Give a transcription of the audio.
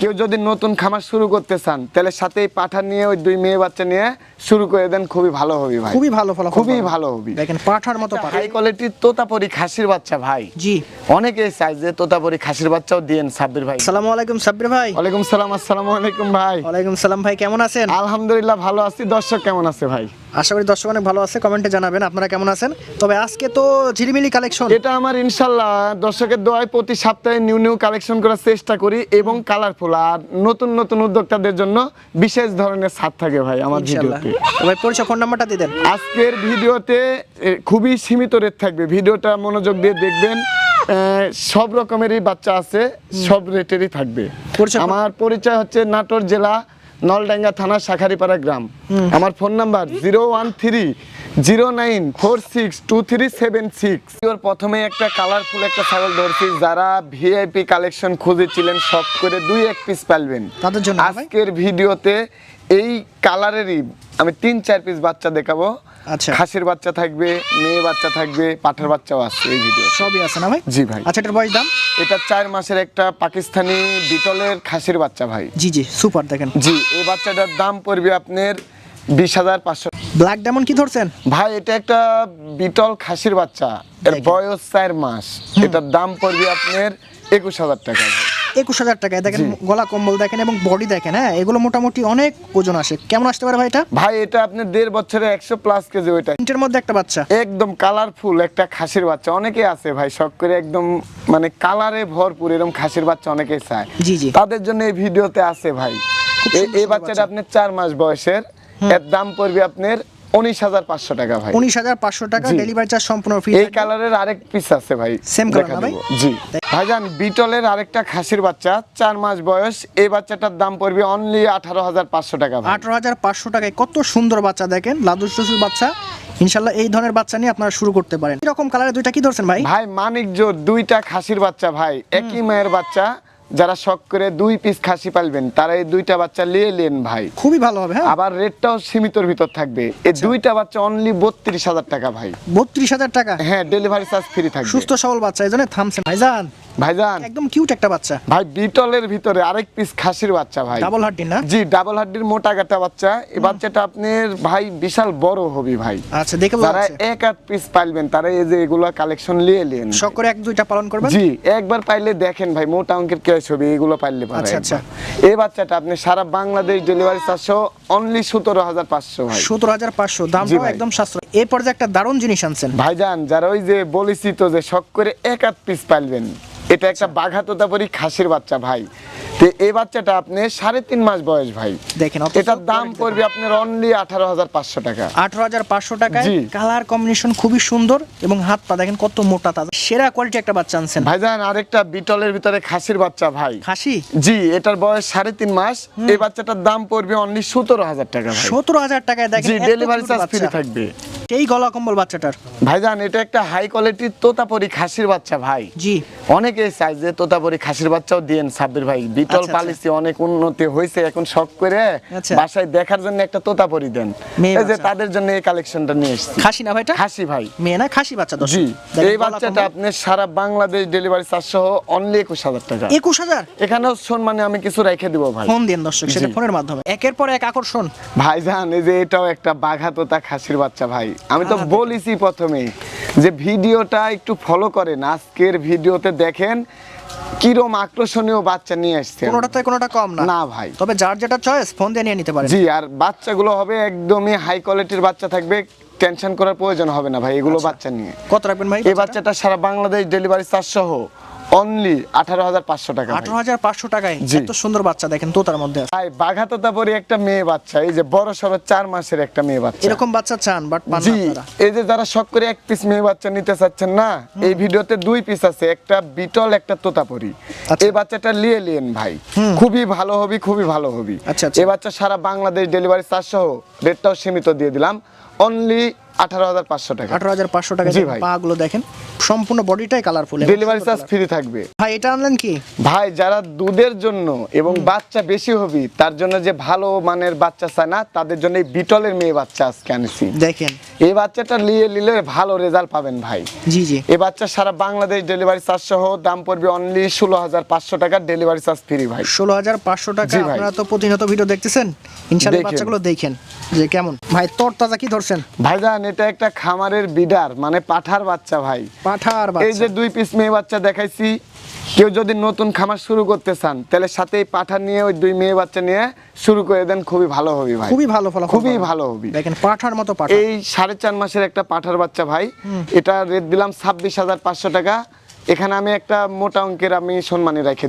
কেউ যদি নতুন খামার শুরু করতে চান তাহলে সাথে পাঠা নিয়ে ওই দুই মেয়ে বাচ্চা নিয়ে শুরু করে দেন খুবই ভালো হবে ভাই। খুবই ভালো ফলাফল খুবই ভালো হবে। দেখেন পাঠার মতো হাই কোয়ালিটির তোতাপরি খাসির বাচ্চা ভাই। জি। অনেকেই চাই যে তোতাপরি খাসির বাচ্চাও দিয়েন সাব্বির ভাই। আসসালামু আলাইকুম সাব্বির ভাই। ওয়ালাইকুম সালাম আসসালামু আলাইকুম ভাই। ওয়ালাইকুম সালাম ভাই কেমন আছেন? আলহামদুলিল্লাহ ভালো আছি। দর্শক কেমন আছে ভাই? আশা করি দর্শক অনেক ভালো আছে কমেন্টে জানাবেন আপনারা কেমন আছেন। তবে আজকে তো ঝিলিমিলি কালেকশন এটা আমার ইনশাল্লাহ দর্শকের দোয়ায় প্রতি সপ্তাহে নিউ নিউ কালেকশন করার চেষ্টা করি এবং কালারফুল আর নতুন নতুন উদ্যোক্তাদের জন্য বিশেষ ধরনের ছাড় থাকে ভাই আমার ভিডিওতে। ভাই পরিচয় ফোন নাম্বারটা দিয়ে দেন। আজকের ভিডিওতে খুবই সীমিত রেট থাকবে। ভিডিওটা মনোযোগ দিয়ে দেখবেন সব রকমেরই বাচ্চা আছে সব রেটেরই থাকবে। আমার পরিচয় হচ্ছে নাটোর জেলা নলডাঙ্গা থানা শাখারিপাড়া গ্রাম। আমার phone number zero one three zero nine four six two three seven six. প্রথমে একটা কালারফুল একটা ছাগল ধরছি যারা ভিআইপি কালেকশন খুঁজেছিলেন শখ করে দুই এক পিস পালবেন। তাদের জন্য আজকের ভিডিওতে এই কালারেরই আমি তিন চার পিস বাচ্চা দেখাবো। আচ্ছা। খাসির বাচ্চা থাকবে মেয়ে বাচ্চা থাকবে পাঠার বাচ্চাও আছে এই ভিডিও সবই আছে না ভাই? জি ভাই। আচ্ছা এটার বয়স দাম? এটা চার মাসের একটা পাকিস্তানি বিটলের খাসির বাচ্চা ভাই। জি জি সুপার দেখেন। জি এই বাচ্চাটার দাম পড়বে আপনার বিশ হাজার পাঁচশো। ব্ল্যাক ডায়মন্ড কি ধরছেন? ভাই এটা একটা বিটল খাসির বাচ্চা। এর বয়স চার মাস। এটার দাম পড়বে আপনার একুশ হাজার টাকা। একুশ হাজার টাকায়। দেখেন গলা কম্বল দেখেন এবং বডি দেখেন হ্যাঁ? এগুলো মোটামুটি অনেক ওজন আসে। কেমন আসতে পারে ভাই এটা? ভাই এটা আপনার দেড় বছরে একশো প্লাস কেজি ওইটা। ইন্টের মধ্যে একটা বাচ্চা? একদম কালারফুল একটা খাসির বাচ্চা। অনেকে আছে ভাই শখ করে একদম মানে কালারে ভরপুর এরকম খাসির বাচ্চা অনেকে চায়। জি জি। তাদের জন্য এই ভিডিওতে আছে ভাই। এই- বাচ্চাটা বাচ্চা। আপনার চার মাস বয়সের। এর দাম পড়বে আপনার উনিশ হাজার পাঁচশো টাকা ভাই। উনিশ হাজার পাঁচশো টাকা ডেলিভারি চার্জ সম্পূর্ণ ফ্রি এই কালারের আরেক পিস আছে ভাই দেখা না ভাই? জি। ভাইজান বিটলের আরেকটা খাসির বাচ্চা চার মাস বয়স এই বাচ্চাটার দাম পড়বে অনলি আঠারো হাজার পাঁচশো টাকা আঠারো হাজার পাঁচশো টাকায় কত সুন্দর বাচ্চা দেখেন লাদুস বাচ্চা। ইনশাল্লাহ এই ধরনের বাচ্চা নিয়ে আপনারা শুরু করতে পারেন। এরকম কালারের দুইটা কি ধরছেন ভাই? ভাই মানিক জোর দুইটা খাসির বাচ্চা ভাই একই মায়ের বাচ্চা যারা শখ করে দুই পিস খাসি পালবেন তারা এই দুইটা বাচ্চা নিয়ে লেন ভাই। খুবই ভালো হবে হ্যাঁ? আবার রেটটাও সীমিতর ভিতর থাকবে। এই দুইটা বাচ্চা অনলি বত্রিশ হাজার টাকা ভাই। বত্রিশ হাজার টাকা? হ্যাঁ ডেলিভারি চার্জ ফ্রি থাকবে। সুস্থ সবল বাচ্চা এই জন্য থামছেন ভাইজান ভাইজান। একদম কিউট একটা বাচ্চা। ভাই বিটলের ভিতরে আরেক পিস খাসির বাচ্চা ভাই। ডাবল হাড্ডি না? জি ডাবল হাড্ডির মোটা কাটা বাচ্চা। এই বাচ্চাটা আপনার ভাই বিশাল বড় হবে ভাই। আচ্ছা দেখে যারা এক আধ পিস তারা এই যে এগুলা কালেকশন নিয়ে লেন শখ করে এক দুইটা পালন করবেন? জি একবার পাইলে দেখেন ভাই মোটা অঙ্কের হবে এগুলো পাইলে পারে আচ্ছা, আচ্ছা। এই বাচ্চাটা আপনি সারা বাংলাদেশ ডেলিভারি চারশো অনলি সতেরো হাজার পাঁচশো ভাই। সতেরো হাজার পাঁচশো ভাই। একদম সাশ্রয়। এই পর্যায়ে একটা দারুণ জিনিস আনছেন। ভাইজান যারা ওই যে বলেছি তো যে শখ করে এক আধ পিস পাইলবেন এটা একটা বাঘা তোতাপরি খাসির বাচ্চা ভাই। তো এই বাচ্চাটা আপনি সাড়ে তিন মাস বয়স ভাই। দেখেন এটার দাম পড়বে আপনার অনলি আঠারো হাজার পাঁচশো টাকা। আঠারো হাজার পাঁচশো টাকায় কালার কম্বিনেশন খুবই সুন্দর এবং হাত পা দেখেন কত মোটা তাজা। সেরা কোয়ালিটি একটা বাচ্চা আনছেন। ভাইজান আরেকটা বিটলের ভিতরে খাসির বাচ্চা ভাই। খাসি? জি এটার বয়স সাড়ে তিন মাস। এই বাচ্চাটার দাম পড়বে অনলি সতেরো হাজার টাকা সতেরো হাজার টাকায় দেখেন ডেলিভারি চার্জ ফ্রি থাকবে। এই গলা কম্বল বাচ্চাটার। ভাইজান এটা একটা হাই কোয়ালিটির তোতাপরি খাসির বাচ্চা ভাই। জি। অনেকেই চাই যে তোতাপরি খাসির বাচ্চাও দিয়েন সাব্বির ভাই বিটল আচ্ছা, পালিসি অনেক উন্নতি হয়েছে এখন শখ করে আচ্ছা। বাসায় দেখার জন্য একটা তোতাপরি দেন। এই যে তাদের জন্য এই কালেকশনটা নিয়ে এসেছি। খাসি না ভাইটা খাসি ভাই। মেয়ে না খাসি বাচ্চা দর্শক। জি। এই বাচ্চাটা আপনি সারা বাংলাদেশ ডেলিভারি চার্জ সহ অনলি একুশ হাজার টাকা। একুশ হাজার? এখানেও সম্মানে আমি কিছু রেখে দিব ভাই। ফোন দিন দর্শক সেটা ফোনের মাধ্যমে। একের পর এক আকর্ষণ। ভাইজান এই যে এটাও একটা বাঘা তোতা খাসির বাচ্চা ভাই। আমি তো। বলেছি প্রথমেই। যে ভিডিওটা একটু ফলো করেন আজকের ভিডিওতে দেখেন কিরম আকর্ষণীয় বাচ্চা নিয়ে আসছে কোনোটাতে কোনোটা কম না। না ভাই। তবে যার যেটা চয়েস ফোন দিয়ে নিয়ে নিতে পারেন। জি আর বাচ্চাগুলো হবে একদমই হাই কোয়ালিটির বাচ্চা থাকবে টেনশন করার প্রয়োজন হবে না ভাই এগুলো বাচ্চা নিয়ে। কত রাখবেন ভাই এই বাচ্চাটা? সারা বাংলাদেশ ডেলিভারি চার্জ সহ অনলি আঠারো হাজার পাঁচশো টাকা আঠারো হাজার পাঁচশো টাকায়। এত সুন্দর বাচ্চা দেখেন তোতার মধ্যে। ভাই বাঘাততা পরি একটা মেয়ে বাচ্চা এই যে বড় সড়ো চার মাসের একটা মেয়ে বাচ্চা। এরকম বাচ্চা চান বাট জি এই যে যারা শখ করে এক পিস মেয়ে বাচ্চা নিতে চাচ্ছেন না এই ভিডিওতে দুই পিস আছে একটা বিটল একটা তোতাপরি। আচ্ছা। এই বাচ্চাটা লিয়ে লিয়েন ভাই। খুবই ভালো হবি খুবই ভালো হবি। আচ্ছা, আচ্ছা। এই বাচ্চা সারা বাংলাদেশ ডেলিভারি চার্জ সহ রেটটাও সীমিত দিয়ে দিলাম। অনলি আঠারো হাজার পাঁচশো টাকা। আঠারো হাজার পাঁচশো টাকা জি ভাই। পা গুলো দেখেন সম্পূর্ণ বডিটাই কালারফুল ডেলিভারি চার্জ ফ্রি থাকবে। ভাই এটা আনলেন কি? ভাই যারা দুধের জন্য এবং বাচ্চা বেশি হবে তার জন্য যে ভালো মানের বাচ্চা চায় না তাদের জন্য এই বিটলের মেয়ে বাচ্চা আজকে আনেছি। দেখেন। এই বাচ্চাটা নিয়ে নিলে ভালো রেজাল্ট পাবেন ভাই। জি জি। এই বাচ্চা সারা বাংলাদেশ ডেলিভারি চার্জ সহ দাম পড়বে অনলি ষোলো হাজার পাঁচশো টাকা ডেলিভারি চার্জ ফ্রি ভাই। ষোলো হাজার পাঁচশো টাকা আপনারা তো প্রতিনিয়ত ভিডিও দেখতেছেন। ইনশাল্লাহ দেখেন। বাচ্চাগুলো দেখেন যে কেমন। ভাই তোর তাজা কি ধরছেন? ভাইজান এটা একটা খামারের বিডার মানে পাঠার বাচ্চা ভাই। পাঠার এই যে দুই পিস মেয়ে বাচ্চা দেখাইছি কেউ যদি নতুন খামার শুরু করতে চান তাহলে সাথে এই পাঠা নিয়ে ওই দুই মেয়ে বাচ্চা নিয়ে শুরু করে দেন খুবই ভালো হবে ভাই। খুবই ভালো ফলাফল খুবই ভালো হবে। দেখেন পাঠার মতো পাঠা। এই সাড়ে চার মাসের একটা পাঠার বাচ্চা ভাই এটা রেট দিলাম ছাব্বিশ হাজার পাঁচশো টাকা। এখানে আমি একটা মোটা অঙ্কের আমি সম্মানী রেখে দেবো।